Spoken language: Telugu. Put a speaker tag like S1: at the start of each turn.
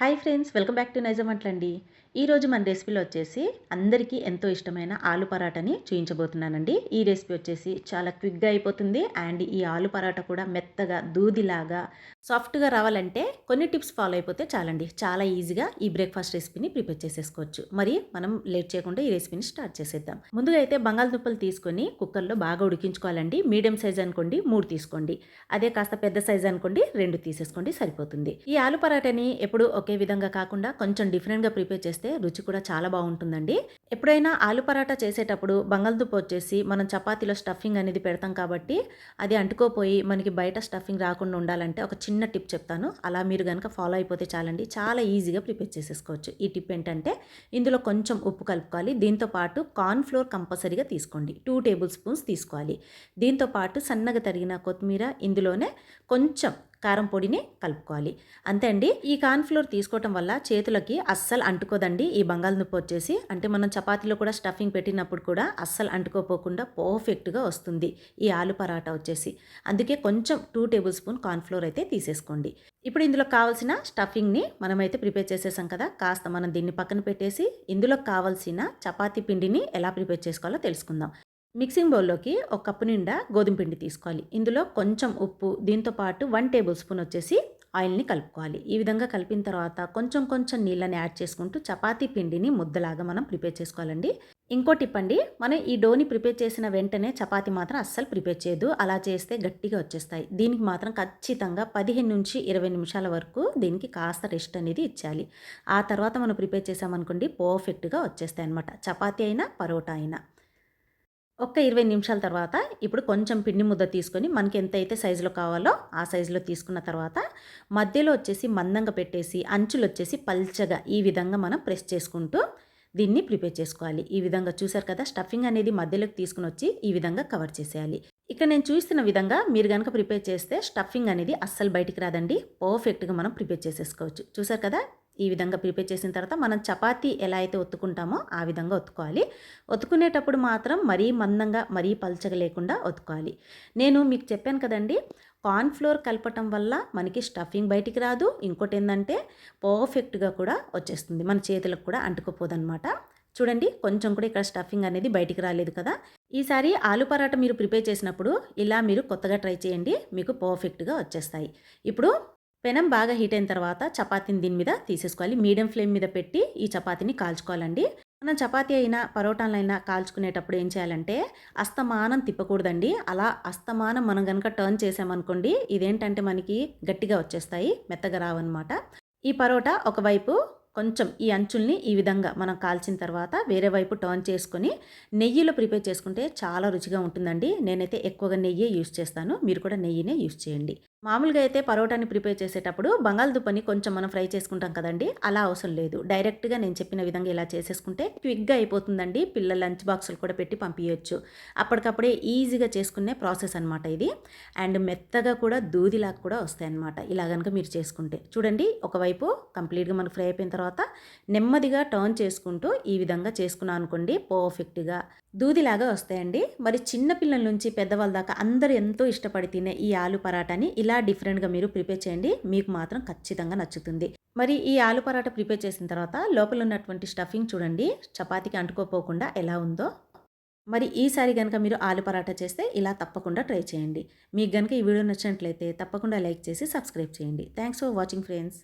S1: Hi friends welcome back to Nizam అంట్లండి ఈరోజు మన రెసిపీలో వచ్చేసి అందరికీ ఎంతో ఇష్టమైన ఆలు పరాటాని చూయించబోతున్నానండి. ఈ రెసిపీ వచ్చేసి చాలా క్విక్గా అయిపోతుంది. అండ్ ఈ ఆలు పరాటా కూడా మెత్తగా దూదిలాగా సాఫ్ట్గా రావాలంటే కొన్ని టిప్స్ ఫాలో అయిపోతే చాలండి. చాలా ఈజీగా ఈ బ్రేక్ఫాస్ట్ రెసిపీని ప్రిపేర్ చేసేసుకోవచ్చు. మరి మనం లేట్ చేయకుండా ఈ రెసిపీని స్టార్ట్ చేసేద్దాం. ముందుగా అయితే బంగాళదుంపలు తీసుకొని కుక్కర్లో బాగా ఉడికించుకోవాలండి. మీడియం సైజ్ అనుకోండి మూడు తీసుకోండి. అదే కాస్త పెద్ద సైజ్ అనుకోండి రెండు తీసేసుకోండి సరిపోతుంది. ఈ ఆలు పరాటాని ఎప్పుడు ఒకే విధంగా కాకుండా కొంచెం డిఫరెంట్గా ప్రిపేర్ చేస్తే రుచి కూడా చాలా బాగుంటుందండి. ఎప్పుడైనా ఆలు పరాటా చేసేటప్పుడు బంగాళదుంప వచ్చేసి మనం చపాతీలో స్టఫింగ్ అనేది పెడతాం కాబట్టి అది అంటుకోపోయి మనకి బయట స్టఫింగ్ రాకుండా ఉండాలంటే ఒక చిన్న టిప్ చెప్తాను. అలా మీరు కనుక ఫాలో అయిపోతే చాలండి. చాలా ఈజీగా ప్రిపేర్ చేసేసుకోవచ్చు. ఈ టిప్ ఏంటంటే ఇందులో కొంచెం ఉప్పు కలుపుకోవాలి. దీంతో పాటు కార్న్ ఫ్లోర్ కంపల్సరీగా తీసుకోండి. టూ టేబుల్ స్పూన్స్ తీసుకోవాలి. దీంతో పాటు సన్నగా తరిగిన కొత్తిమీర ఇందులోనే కొంచెం కారం పొడిని కలుపుకోవాలి. అంతే అండి. ఈ కార్న్ఫ్లోర్ తీసుకోవటం వల్ల చేతులకి అస్సలు అంటుకోదండి. ఈ బంగాళదుంప వచ్చేసి అంటే మనం చపాతీలో కూడా స్టఫింగ్ పెట్టినప్పుడు కూడా అస్సలు అంటుకోపోకుండా పర్ఫెక్ట్గా వస్తుంది. ఈ ఆలు పరాటా వచ్చేసి. అందుకే కొంచెం టూ టేబుల్ స్పూన్ కార్న్ఫ్లోర్ అయితే తీసేసుకోండి. ఇప్పుడు ఇందులో కావాల్సిన స్టఫింగ్ని మనమైతే ప్రిపేర్ చేసేసాం కదా కాస్త మనం దీన్ని పక్కన పెట్టేసి ఇందులో కావాల్సిన చపాతీ పిండిని ఎలా ప్రిపేర్ చేసుకోవాలో తెలుసుకుందాం. మిక్సింగ్ బౌల్లోకి ఒక కప్పు నిండా గోధుమ పిండి తీసుకోవాలి. ఇందులో కొంచెం ఉప్పు దీంతో పాటు వన్ టేబుల్ స్పూన్ వచ్చేసి ఆయిల్ని కలుపుకోవాలి. ఈ విధంగా కలిపిన తర్వాత కొంచెం కొంచెం నీళ్ళని యాడ్ చేసుకుంటూ చపాతీ పిండిని ముద్దలాగా మనం ప్రిపేర్ చేసుకోవాలండి. ఇంకోటి టిప్ మనం ఈ డోని ప్రిపేర్ చేసిన వెంటనే చపాతీ మాత్రం అస్సలు ప్రిపేర్ చేయదు. అలా చేస్తే గట్టిగా వచ్చేస్తాయి. దీనికి మాత్రం ఖచ్చితంగా పదిహేను నుంచి ఇరవై నిమిషాల వరకు దీనికి కాస్త రెస్ట్ అనేది ఇచ్చాలి ఆ తర్వాత మనం ప్రిపేర్ చేసామనుకోండి పర్ఫెక్ట్గా వచ్చేస్తాయి అనమాట చపాతీ అయినా పరోటా అయినా. ఒక్క ఇరవై నిమిషాల తర్వాత ఇప్పుడు కొంచెం పిండి ముద్ద తీసుకొని మనకి ఎంత అయితే సైజులో కావాలో ఆ సైజులో తీసుకున్న తర్వాత మధ్యలో వచ్చేసి మందంగా పెట్టేసి అంచులు వచ్చేసి పల్చగా ఈ విధంగా మనం ప్రెస్ చేసుకుంటూ దీన్ని ప్రిపేర్ చేసుకోవాలి. ఈ విధంగా చూసారు కదా స్టఫింగ్ అనేది మధ్యలోకి తీసుకుని వచ్చి ఈ విధంగా కవర్ చేసేయాలి. ఇక్కడ నేను చూస్తున్న విధంగా మీరు కనుక ప్రిపేర్ చేస్తే స్టఫింగ్ అనేది అస్సలు బయటికి రాదండి. పర్ఫెక్ట్గా మనం ప్రిపేర్ చేసేసుకోవచ్చు. చూసారు కదా ఈ విధంగా ప్రిపేర్ చేసిన తర్వాత మనం చపాతీ ఎలా అయితే ఒత్తుకుంటామో ఆ విధంగా ఒత్తుకోవాలి. ఒత్తుకునేటప్పుడు మాత్రం మరీ మందంగా మరీ పల్చగా లేకుండా ఒత్తుకోవాలి. నేను మీకు చెప్పాను కదండి కార్న్ఫ్లోర్ కలపటం వల్ల మనకి స్టఫింగ్ బయటికి రాదు. ఇంకోటి ఏంటంటే పర్ఫెక్ట్గా కూడా వచ్చేస్తుంది. మన చేతులకు కూడా అంటుకోపోదన్నమాట చూడండి కొంచెం కూడా ఇక్కడ స్టఫింగ్ అనేది బయటికి రాలేదు కదా. ఈసారి ఆలు పరాట మీరు ప్రిపేర్ చేసినప్పుడు ఇలా మీరు కొత్తగా ట్రై చేయండి. మీకు పర్ఫెక్ట్గా వచ్చేస్తాయి. ఇప్పుడు పెనం బాగా హీట్ అయిన తర్వాత చపాతీని దీని మీద తీసేసుకోవాలి. మీడియం ఫ్లేమ్ మీద పెట్టి ఈ చపాతీని కాల్చుకోవాలండి. మనం చపాతీ అయినా పరోటాలైనా కాల్చుకునేటప్పుడు ఏం చేయాలంటే అస్తమానం తిప్పకూడదండి. అలా అస్తమానం మనం కనుక టర్న్ చేసామనుకోండి ఇదేంటంటే మనకి గట్టిగా వచ్చేస్తాయి మెత్తగా రావన్నమాట. ఈ పరోటా ఒకవైపు కొంచెం ఈ అంచుల్ని ఈ విధంగా మనం కాల్చిన తర్వాత వేరే వైపు టర్న్ చేసుకొని నెయ్యిలో ప్రిపేర్ చేసుకుంటే చాలా రుచిగా ఉంటుందండి. నేనైతే ఎక్కువగా నెయ్యే యూస్ చేస్తాను. మీరు కూడా నెయ్యినే యూస్ చేయండి. మామూలుగా అయితే పరోటాని ప్రిపేర్ చేసేటప్పుడు బంగాళదుంపని కొంచెం మనం ఫ్రై చేసుకుంటాం కదండి అలా అవసరం లేదు. డైరెక్ట్గా నేను చెప్పిన విధంగా ఇలా చేసేసుకుంటే క్విక్గా అయిపోతుందండి పిల్లల లంచ్ బాక్సులు కూడా పెట్టి పంపించవచ్చు అప్పటికప్పుడే ఈజీగా చేసుకునే ప్రాసెస్ అనమాట ఇది. అండ్ మెత్తగా కూడా దూదిలాగా కూడా వస్తాయి అనమాట ఇలా కనుక మీరు చేసుకుంటే. చూడండి ఒకవైపు కంప్లీట్గా మనకు ఫ్రై అయిపోయిన తర్వాత నెమ్మదిగా టర్న్ చేసుకుంటూ ఈ విధంగా చేసుకున్నాను అనుకోండి పర్ఫెక్ట్గా దూదిలాగా వస్తాయండి. మరి చిన్నపిల్లల నుంచి పెద్దవాళ్ళ దాకా అందరూ ఎంతో ఇష్టపడి తినే ఈ ఆలు పరాటాని ఇలా డిఫరెంట్గా మీరు ప్రిపేర్ చేయండి. మీకు మాత్రం ఖచ్చితంగా నచ్చుతుంది. మరి ఈ ఆలు పరాటా ప్రిపేర్ చేసిన తర్వాత లోపల ఉన్నటువంటి స్టఫింగ్ చూడండి. చపాతీకి అంటుకోపోకుండా ఎలా ఉందో. మరి ఈసారి కనుక మీరు ఆలు పరాటా చేస్తే ఇలా తప్పకుండా ట్రై చేయండి. మీకు కనుక ఈ వీడియో నచ్చినట్లయితే తప్పకుండా లైక్ చేసి సబ్స్క్రైబ్ చేయండి. Thanks for watching friends